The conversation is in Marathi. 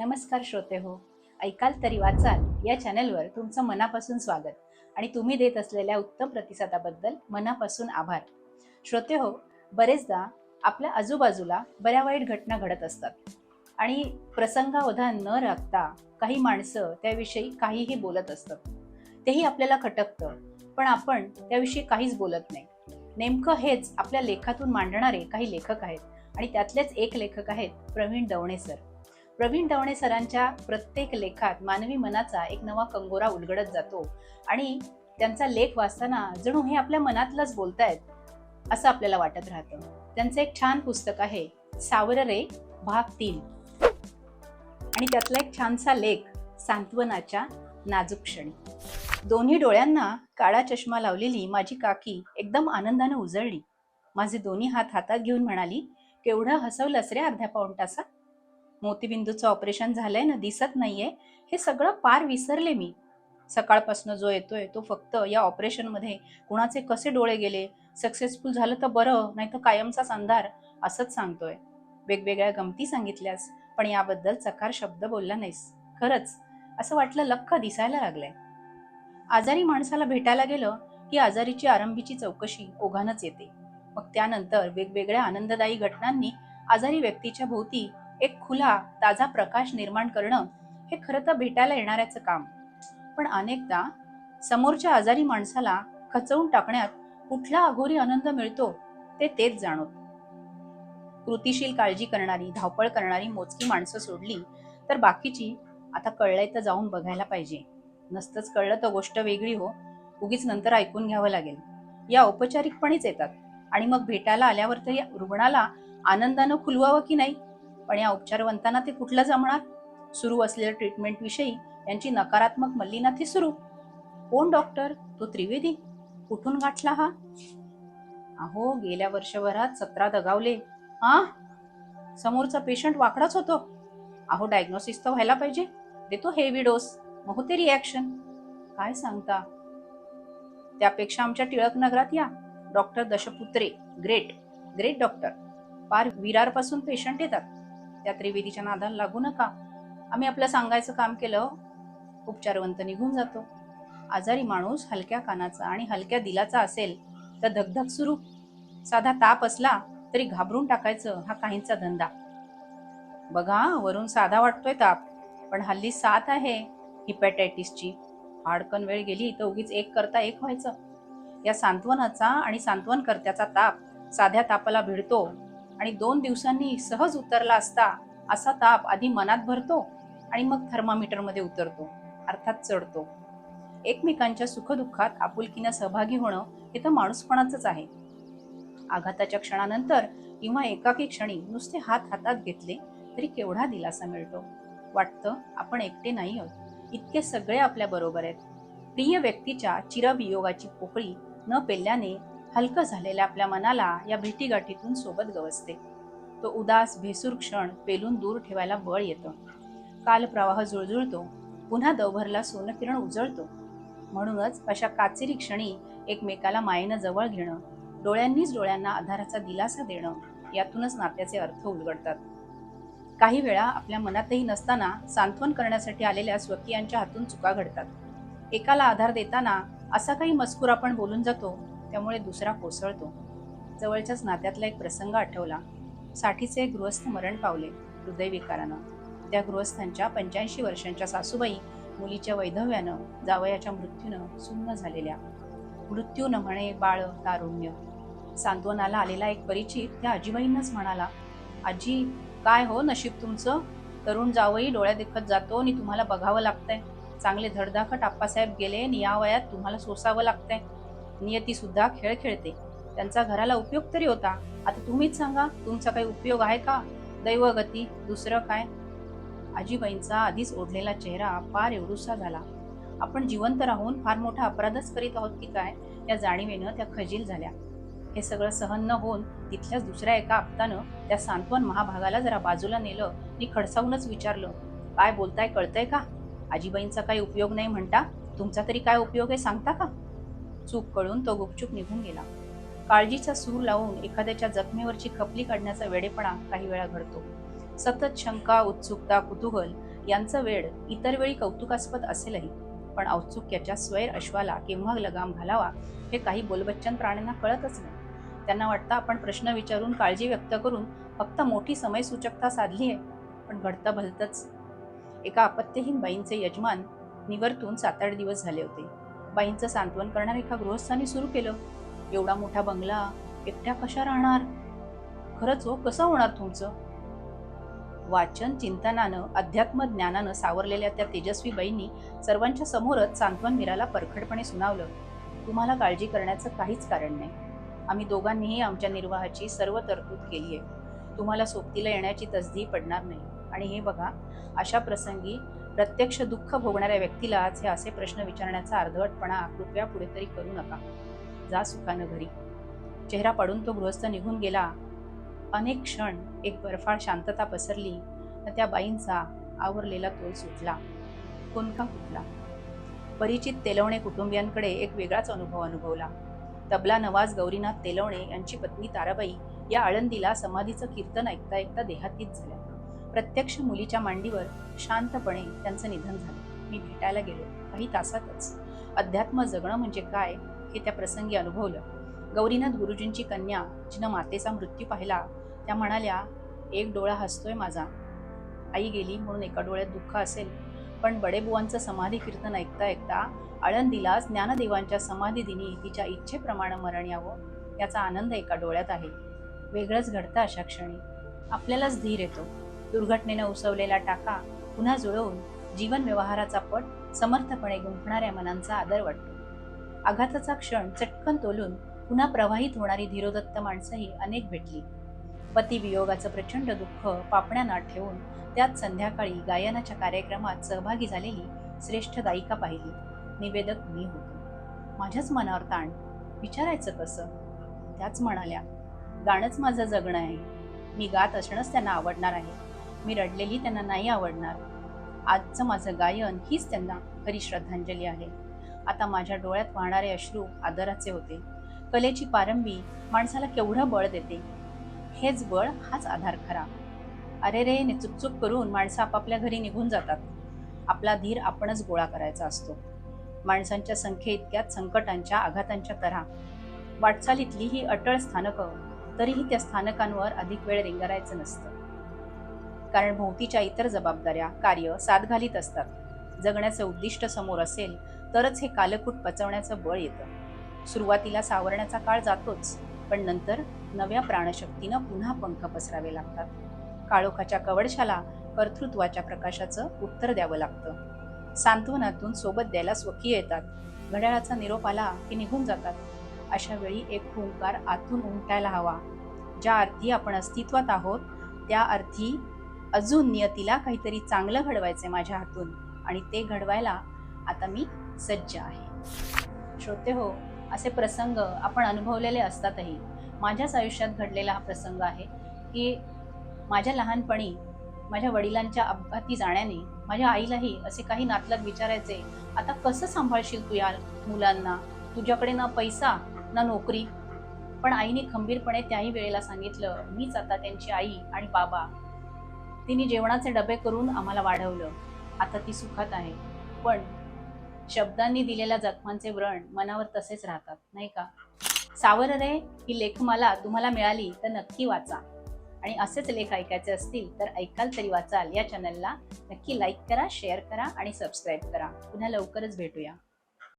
नमस्कार श्रोते हो. ऐकाल तरी वाचाल या चॅनलवर तुमचं मनापासून स्वागत आणि तुम्ही देत असलेल्या उत्तम प्रतिसादाबद्दल मनापासून आभार. श्रोते हो बरेचदा आपल्या आजूबाजूला बऱ्या वाईट घटना घडत असतात आणि प्रसंगावधान न राखता काही माणसं त्याविषयी काहीही बोलत असतात. तेही आपल्याला खटकतं पण आपण त्याविषयी काहीच बोलत नाही. नेमकं हेच आपल्या लेखातून मांडणारे काही लेखक आहेत आणि त्यातलेच एक लेखक आहेत प्रवीण दवणे सर. प्रवीण दवणे सरांच्या प्रत्येक लेखात मानवी मनाचा एक नवा कंगोरा उलगडत जातो. आणि त्यांचा लेख वाचताना जणू हे आपल्या मनातलंच बोलतायत असं आपल्याला वाटत राहतं. त्यांचं एक छान पुस्तक आहे सावर रे भाग तीन. आणि त्यातला एक छानसा लेख सांत्वनाच्या नाजूक क्षणी. दोन्ही डोळ्यांना काळा चष्मा लावलेली माझी काकी एकदम आनंदाने उजळली. माझे दोन्ही हात हातात घेऊन म्हणाली केवढं हसवलंस रे अर्ध्या पाऊण तासात? मोतीबिंदूचं ऑपरेशन झालंय ना दिसत नाहीये. हे सगळं पार विसरले मी. सकाळपासून जो येतोय तो फक्त या ऑपरेशनमध्ये कुणाचे कसे डोळे गेले सक्सेसफुल झालं तर बरं नाही तर कायमचाच अंधार असंच सांगतोय. वेगवेगळ्या गमती सांगितल्यास पण याबद्दल चकार शब्द बोलला नाहीस. खरंच असं वाटलं लख्ख दिसायला लागलंय. आजारी माणसाला भेटायला गेलं की आजारीची आरंभीची चौकशी ओघानच येते. मग त्यानंतर वेगवेगळ्या आनंददायी घटनांनी आजारी व्यक्तीच्या भोवती एक खुला ताजा प्रकाश निर्माण करणं हे खरं तर भेटायला येणाऱ्याचं काम. पण अनेकदा समोरच्या आजारी माणसाला खचवून टाकण्यात कुठला अघोरी आनंद मिळतो ते तेच जाणवत. कृतीशील काळजी करणारी धावपळ करणारी मोजकी माणसं सोडली तर बाकीची आता कळलंय तर जाऊन बघायला पाहिजे. नसतंच कळलं तर गोष्ट वेगळी हो. उगीच नंतर ऐकून घ्यावं लागेल. या औपचारिकपणेच येतात. आणि मग भेटायला आल्यावर तरी रुग्णाला आनंदानं खुलवावं की नाही? पण या उपचारवंतांना ते कुठलं जमणार? सुरू असलेल्या ट्रीटमेंटविषयी यांची नकारात्मक मल्लीनाथी सुरू. कोण डॉक्टर तो त्रिवेदी. कुठून गाठला हा? अहो गेल्या वर्षभरात सतरा दगावले. हा समोरचा पेशंट वाकडाच होतो. अहो डायग्नोसिस तर व्हायला पाहिजे. देतो हेवी डोस मग होते रिॲक्शन काय सांगता? त्यापेक्षा आमच्या टिळक नगरात या. Doctor Dashputre. Great great doctor फार विरारपासून पेशंट येतात. त्या त्रिवेदीच्या नादाला लागू नका. आम्ही आपलं सांगायचं काम केलं उपचारवंत निघून जातो. आजारी माणूस हलक्या कानाचा आणि हलक्या दिलाचा असेल तर धगधग सुरू. साधा ताप असला तरी घाबरून टाकायचं हा काहींचा धंदा. बघा वरून साधा वाटतोय ताप पण हल्ली साथ आहे हिपॅटायटिसची. हाडकन वेळ गेली तर उगीच एक करता एक व्हायचं. या सांत्वनाचा आणि सांत्वनकर्त्याचा ताप साध्या तापाला भिडतो आणि दोन दिवसांनी सहज उतरला असता असा ताप आधी मनात भरतो आणि मग थर्मामीटरमध्ये उतरतो अर्थात चढतो. एकमेकांच्या सुखदुःखात आपुलकीनं सहभागी होणं हे तर माणूसपणाचंच आहे. आघाताच्या क्षणानंतर किंवा एकाकी क्षणी नुसते हात हातात घेतले तरी केवढा दिलासा मिळतो? वाटतं आपण एकटे नाही आहोत. इतके सगळे आपल्या बरोबर आहेत. प्रिय व्यक्तीच्या चिरवियोगाची पोकळी न पेलल्याने हलकं झालेल्या आपल्या मनाला या भेटीगाठीतून सोबत गवसते. तो उदास भेसूर क्षण पेलून दूर ठेवायला बळ येतं. काल प्रवाह जुळजुळतो. पुन्हा दवभरला सोनकिरण उजळतो. म्हणूनच अशा काचेरी क्षणी एकमेकाला मायेनं जवळ घेणं डोळ्यांनीच डोळ्यांना आधाराचा दिलासा देणं यातूनच नात्याचे अर्थ उलगडतात. काही वेळा आपल्या मनातही नसताना सांत्वन करण्यासाठी आलेल्या स्वकीयांच्या हातून चुका घडतात. एकाला आधार देताना असा काही मजकूर आपण बोलून जातो त्यामुळे दुसरा कोसळतो. जवळच्याच नात्यातला एक प्रसंग आठवला. साठीचे एक गृहस्थ मरण पावले हृदयविकारानं. त्या गृहस्थांच्या पंच्याऐंशी वर्षांच्या सासूबाई मुलीच्या वैधव्यानं जावयाच्या मृत्यूनं सुन्न झालेल्या. मृत्यू न म्हणे बाळ तारुण्य. सांत्वनाला आलेला एक परिचित त्या आजीबाईंनाच म्हणाला आजी काय हो नशीब तुमचं? तरुण जावई डोळ्या देखत जातो आणि तुम्हाला बघावं लागतंय. चांगले धडधाकट आप्पासाहेब गेले आणि या वयात तुम्हाला सोसावं लागतंय. नियतीसुद्धा खेळ खेळते. त्यांचा घराला उपयोग तरी होता. आता तुम्हीच सांगा तुमचा काही उपयोग आहे का? दैवगती दुसरं काय? आजीबाईंचा आधीच ओढलेला चेहरा फार एवढूसा झाला. आपण जिवंत राहून फार मोठा अपराधच करीत आहोत की काय? या जाणीवेनं त्या खजील झाल्या. हे सगळं सहन न होऊन तिथल्याच दुसऱ्या एका आप्तानं त्या सांत्वन महाभागाला जरा बाजूला नेलं. आणि खडसावूनच विचारलं काय बोलताय कळतंय का? आजीबाईंचा काही उपयोग नाही म्हणता? तुमचा तरी काय उपयोग आहे सांगता का? चूक कळून तो गुपचूप निघून गेला. काळजीचा सूर लावून एखाद्याच्या जखमेवरची खपली काढण्याचा वेडेपणा काही वेळा घडतो. सतत शंका उत्सुकता कुतूहल यांचं वेळ इतर वेळी कौतुकास्पद असेलही. पण औत्सुक्याच्या स्वैर अश्वाला केव्हा लगाम घालावा हे काही बोलबच्चन प्राण्यांना कळतच नाही. त्यांना वाटतं आपण प्रश्न विचारून काळजी व्यक्त करून फक्त मोठी समयसूचकता साधली आहे पण घडतं भलतंच. एका अपत्यहीन बाईंचे यजमान निवर्तून सात आठ दिवस झाले होते. बाईंचं सांत्वन करणार एका गृहस्थानी सुरू केलं. एवढा मोठा बंगला एकट्या कशा राहणार? खरंच हो कसं होणार तुमचं? वाचन चिंतनानं अध्यात्म ज्ञानानं सावरलेल्या त्या तेजस्वी बाईंनी सर्वांच्या समोरच सांत्वन मीराला परखडपणे सुनावलं. तुम्हाला काळजी करण्याचं काहीच कारण नाही. आम्ही दोघांनीही आमच्या निर्वाहाची सर्व तरतूद केली आहे तुम्हाला सोबतीला येण्याची तसदी पडणार नाही. आणि हे बघा अशा प्रसंगी प्रत्यक्ष दुःख भोगणाऱ्या व्यक्तीलाच हे असे प्रश्न विचारण्याचा अर्धवटपणा कृपया पुढे तरी करू नका. जा सुखानं घरी. चेहरा पडून तो गृहस्थ निघून गेला. अनेक क्षण एक बर्फाळ शांतता पसरली तर त्या बाईंचा आवरलेला तोल सुटला. कोणका फुटला परिचित तेलवणे कुटुंबियांकडे एक वेगळाच अनुभव अनुभवला. तबला नवाज गौरीनाथ तेलवणे यांची पत्नी ताराबाई या आळंदीला समाधीचं कीर्तन ऐकता ऐकता देहातीत झाल्या. प्रत्यक्ष मुलीच्या मांडीवर शांतपणे त्यांचं निधन झालं. मी भेटायला गेलो काही तासातच. अध्यात्म जगणं म्हणजे काय हे त्या प्रसंगी अनुभवलं. गौरीनाथ गुरुजींची कन्या जिनं मातेचा मृत्यू पाहिला त्या म्हणाल्या एक डोळा हसतोय माझा. आई गेली म्हणून एका डोळ्यात दुःख असेल. पण बडेबुवांचं समाधी कीर्तन ऐकता ऐकता आळंदीला ज्ञानदेवांच्या समाधी दिनी तिच्या इच्छेप्रमाणे मरण यावं याचा आनंद एका डोळ्यात आहे. वेगळंच घडतं अशा क्षणी. आपल्यालाच धीर येतो. दुर्घटनेनं उसवलेला टाका पुन्हा जुळवून जीवन व्यवहाराचा पट समर्थपणे गुंफणाऱ्या मनांचा आदर वाटतो. आघाताचा क्षण चटकन तोलून पुन्हा प्रवाहित होणारी धीरोदत्त माणसंही अनेक भेटली. पती वियोगाचं प्रचंड दुःख पापण्यानात ठेवून त्यात संध्याकाळी गायनाच्या कार्यक्रमात सहभागी झालेली श्रेष्ठ गायिका पाहिली. निवेदक मी होतो. माझ्याच मनावर ताण. विचारायचं कसं? त्याच म्हणाल्या गाणंच माझं जगणं आहे. मी गात असणंच त्यांना आवडणार आहे. मी रडलेली त्यांना नाही आवडणार. आजचं माझं गायन हीच त्यांना खरी श्रद्धांजली आहे. आता माझ्या डोळ्यात वाहणारे अश्रू आदराचे होते. कलेची पारंबी माणसाला केवढं बळ देते. हेच बळ हाच आधार खरा. अरे रे ने चुकचुक करून माणसं आपापल्या घरी निघून जातात. आपला धीर आपणच गोळा करायचा असतो. माणसांच्या संख्ये इतक्यात संकटांच्या आघातांच्या तऱ्हा. वाटचालीतली ही अटळ स्थानकं तरीही त्या स्थानकांवर अधिक वेळ रिंगारायचं नसतं. कारण भोवतीच्या इतर जबाबदाऱ्या कार्य साथ घालीत असतात. जगण्याचं उद्दिष्ट समोर असेल तरच हे कालकूट पचवण्याचं बळ येतं. सुरुवातीला सावरण्याचा काळ जातोच पण नंतर नव्या प्राणशक्तीनं पुन्हा पंख पसरावे लागतात. काळोखाच्या कवडशाला कर्तृत्वाच्या प्रकाशाचं उत्तर द्यावं लागतं. सांत्वनातून सोबत द्यायला स्वकीय येतात. घड्याळाचा निरोप आला की निघून जातात. अशा वेळी एक हुंकार आतून उमटायला हवा. ज्या अर्थी आपण अस्तित्वात आहोत त्या अर्थी अजून नियतीला काहीतरी चांगलं घडवायचंय माझ्या हातून आणि ते घडवायला आता मी सज्ज आहे. श्रोते हो असे प्रसंग आपण अनुभवलेले असतातही. माझ्याच आयुष्यात घडलेला हा प्रसंग आहे की माझ्या लहानपणी माझ्या वडिलांच्या अपघाती जाण्याने माझ्या आईलाही असे काही नातलग विचारायचे आता कसं सांभाळशील तू या मुलांना? तुझ्याकडे ना पैसा ना नोकरी. पण आईने खंबीरपणे त्याही वेळेला सांगितलं मीच आता त्यांची आई आणि बाबा तिने जेवणाचे डबे करून आम्हाला वाढवलं. आता ती सुखात आहे. पण शब्दांनी दिलेल्या जखमांचे व्रण मनावर तसेच राहतात नाही का? सावर रे ही लेखमाला तुम्हाला मिळाली तर नक्की वाचा. आणि असेच लेख ऐकायचे असतील तर ऐकाल तरी वाचाल या चॅनलला नक्की लाईक करा शेअर करा आणि सबस्क्राईब करा. पुन्हा लवकरच भेटूया.